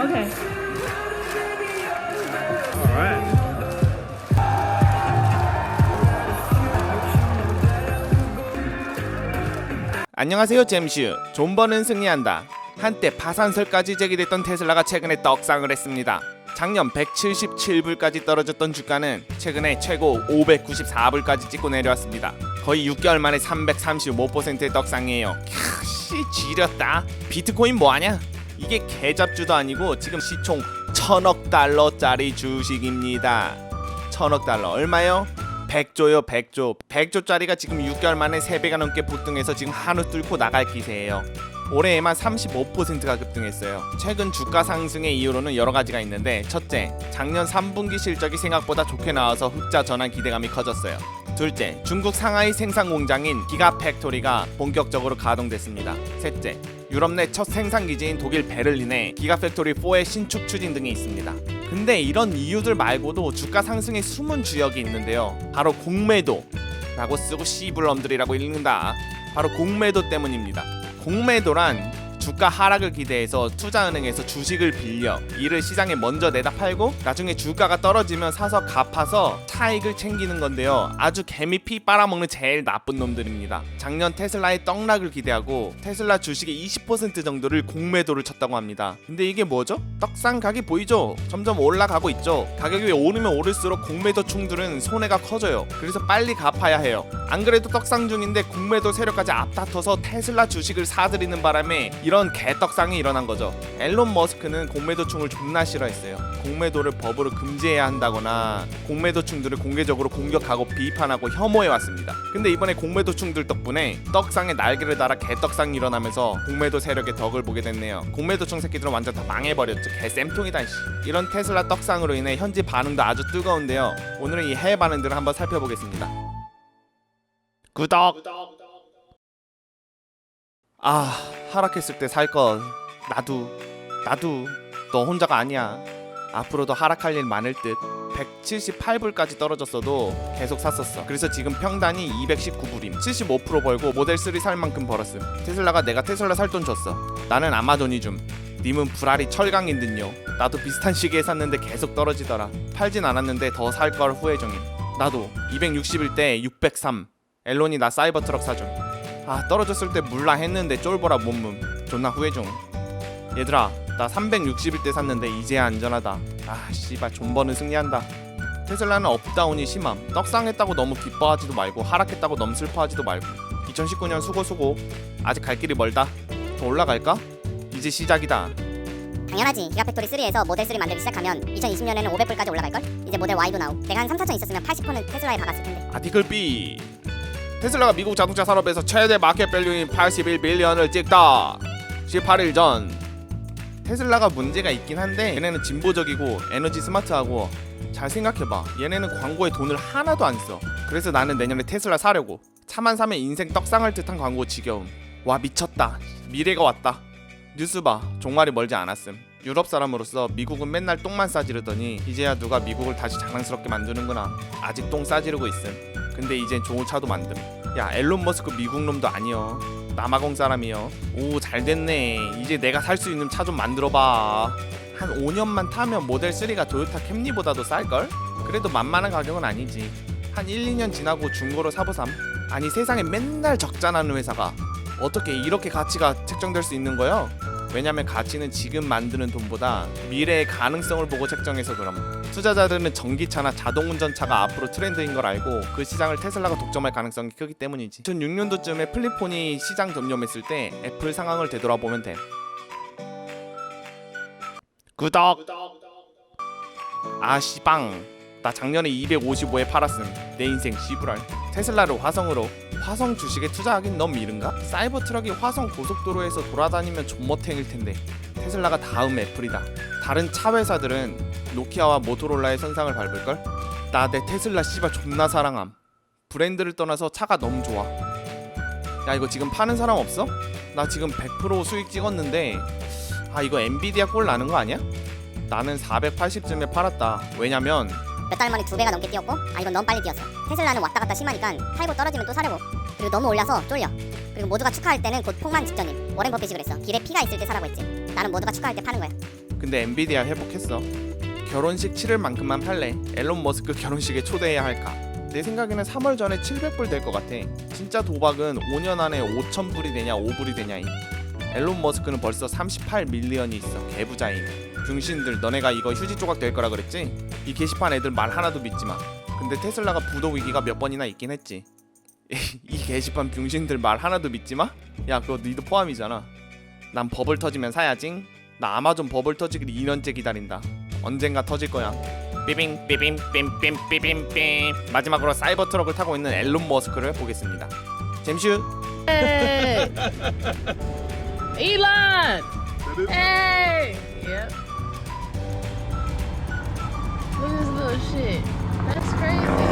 Okay. Alright. 안녕하세요 잼슈. 존버는 승리한다. 한때 파산설까지 제기됐던 테슬라가 최근에 떡상을 했습니다. 작년 177불까지 떨어졌던 주가는 최근에 최고 594불까지 찍고 내려왔습니다. 거의 6개월 만에 335%의 떡상이에요. 캬 씨 지렸다. 비트코인 뭐하냐 이게 개잡주도 아니고 지금 시총 천억 달러짜리 주식입니다. 천억 달러 얼마요? 100조요 100조. 100조짜리가 지금 6개월 만에 3배가 넘게 폭등해서 지금 한우 뚫고 나갈 기세예요. 올해에만 35%가 급등했어요. 최근 주가 상승의 이유로는 여러 가지가 있는데 첫째 작년 3분기 실적이 생각보다 좋게 나와서 흑자 전환 기대감이 커졌어요. 둘째 중국 상하이 생산 공장인 기가 팩토리가 본격적으로 가동됐습니다. 셋째 유럽 내 첫 생산 기지인 독일 베를린에 기가 팩토리 4의 신축 추진 등이 있습니다 근데 이런 이유들 말고도 주가 상승의 숨은 주역이 있는데요. 바로 공매도 라고 쓰고 씨불럼들이라고 읽는다. 바로 공매도 때문입니다. 공매도란 주가 하락을 기대해서 투자은행에서 주식을 빌려 이를 시장에 먼저 내다 팔고 나중에 주가가 떨어지면 사서 갚아서 차익을 챙기는 건데요. 아주 개미 피 빨아먹는 제일 나쁜 놈들입니다. 작년 테슬라의 떡락을 기대하고 테슬라 주식의 20% 정도를 공매도를 쳤다고 합니다. 근데 이게 뭐죠? 떡상 각이 보이죠? 점점 올라가고 있죠. 가격이 오르면 오를수록 공매도 충들은 손해가 커져요. 그래서 빨리 갚아야 해요. 안 그래도 떡상 중인데 공매도 세력까지 앞다퉈서 테슬라 주식을 사들이는 바람에 이런 개떡상이 일어난 거죠. 앨런 머스크는 공매도충을 존나 싫어했어요. 공매도를 법으로 금지해야 한다거나 공매도충들을 공개적으로 공격하고 비판하고 혐오해 왔습니다. 근데 이번에 공매도충들 덕분에 떡상에 날개를 달아 개떡상이 일어나면서 공매도 세력의 덕을 보게 됐네요. 공매도충 새끼들은 완전 다 망해버렸죠. 개쌤통이다 씨. 이런 테슬라 떡상으로 인해 현지 반응도 아주 뜨거운데요. 오늘은 이 해외 반응들을 한번 살펴보겠습니다. 구독. 아 하락했을 때살걸 나도 나도 너 혼자가 아니야. 앞으로도 하락할 일 많을 듯. 178불까지 떨어졌어도 계속 샀었어. 그래서 지금 평단이 219불임. 75% 벌고 모델 3 살 만큼 벌었음. 테슬라가 내가 테슬라 살 돈 줬어. 나는 아마존이 좀 님은 불알이 철강인 듯요. 나도 비슷한 시기에 샀는데 계속 떨어지더라. 팔진 않았는데 더 살 걸 후회 중임 나도 260일 때603 앨론이 나 사이버 트럭 사줌 아 떨어졌을 때 몰라 했는데 쫄보라 몸몸 존나 후회 중 얘들아 나 360일 때 샀는데 이제야 안전하다. 아 씨발 존버는 승리한다. 테슬라는 업다운이 심함. 떡상했다고 너무 기뻐하지도 말고 하락했다고 너무 슬퍼하지도 말고. 2019년 수고 수고. 아직 갈 길이 멀다. 더 올라갈까? 이제 시작이다. 당연하지. 기가팩토리 3에서 모델 3 만들기 시작하면 2020년에는 500불까지 올라갈걸? 이제 모델 Y도 나오고 내가 한 3, 4천 있었으면 80%는 테슬라에 박았을 텐데. 아티클 B 테슬라가 미국 자동차 산업에서 최대 마켓 밸류인 81빌리언을 찍다. 18일 전. 테슬라가 문제가 있긴 한데 얘네는 진보적이고 에너지 스마트하고 잘 생각해봐. 얘네는 광고에 돈을 하나도 안 써. 그래서 나는 내년에 테슬라 사려고. 차만 사면 인생 떡상할 듯한 광고 지겨움. 와 미쳤다. 미래가 왔다. 뉴스 봐. 종말이 멀지 않았음. 유럽 사람으로서 미국은 맨날 똥만 싸지르더니 이제야 누가 미국을 다시 자랑스럽게 만드는구나. 아직 똥 싸지르고 있음 근데 이젠 좋은 차도 만듦 야 앨런 머스크 미국 놈도 아니여. 남아공 사람이여. 오 잘됐네. 이제 내가 살 수 있는 차 좀 만들어봐. 한 5년만 타면 모델 3가 토요타 캠리보다도 쌀걸? 그래도 만만한 가격은 아니지. 한 1, 2년 지나고 중고로 사보삼. 아니 세상에 맨날 적자 나는 회사가. 어떻게 이렇게 가치가 책정될 수 있는 거요? 왜냐면 가치는 지금 만드는 돈보다 미래의 가능성을 보고 책정해서 그럼 투자자들은 전기차나 자동운전차가 앞으로 트렌드인 걸 알고 그 시장을 테슬라가 독점할 가능성이 크기 때문이지. 2006년도쯤에 플립폰이 시장 점령했을 때 애플 상황을 되돌아보면 돼. 구독! 아 씨빵! 나 작년에 255에 팔았음. 내 인생 씨부랄. 테슬라를 화성으로 화성 주식에 투자하긴 너무 이른가? 사이버 트럭이 화성 고속도로에서 돌아다니면 존멋탱일 텐데 테슬라가 다음 애플이다 다른 차 회사들은 노키아와 모토롤라의 선상을 밟을걸? 나 내 테슬라 씨발 존나 사랑함 브랜드를 떠나서 차가 너무 좋아 야 이거 지금 파는 사람 없어? 나 지금 100% 수익 찍었는데 아 이거 엔비디아 꼴 나는 거 아니야? 나는 480쯤에 팔았다 왜냐면 몇 달 만에 두 배가 넘게 뛰었고 아 이건 너무 빨리 뛰었어 테슬라는 왔다 갔다 심하니까 팔고 떨어지면 또 사려고 그리고 너무 올라서 쫄려 그리고 모두가 축하할 때는 곧 폭망 직전임 워렌 버핏이 그랬어 길에 피가 있을 때 사라고 했지 나는 모두가 축하할 때 파는 거야 근데 엔비디아 회복했어. 결혼식 치를 만큼만 팔래. 앨런 머스크 결혼식에 초대해야 할까? 내 생각에는 3월 전에 700불 될 것 같아. 진짜 도박은 5년 안에 5천 불이 되냐 5불이 되냐임. 앨런 머스크는 벌써 38 밀리언이 있어. 개부자임. 중신들 너네가 이거 휴지 조각 될 거라 그랬지? 이 게시판 애들 말 하나도 믿지 마. 근데 테슬라가 부도 위기가 몇 번이나 있긴 했지. 이 게시판 병신들 말 하나도 믿지 마? 야 그거 니도 포함이잖아. 난 버블 터지면 사야지. 나 아마존 버블 터지기를 2년째 기다린다. 언젠가 터질 거야. 삐빙 삐빙 삐빙 삐빙 삐 마지막으로 사이버 트럭을 타고 있는 앨런 머스크를 보겠습니다. 잼슈! Yep. Look at this little shit. That's crazy.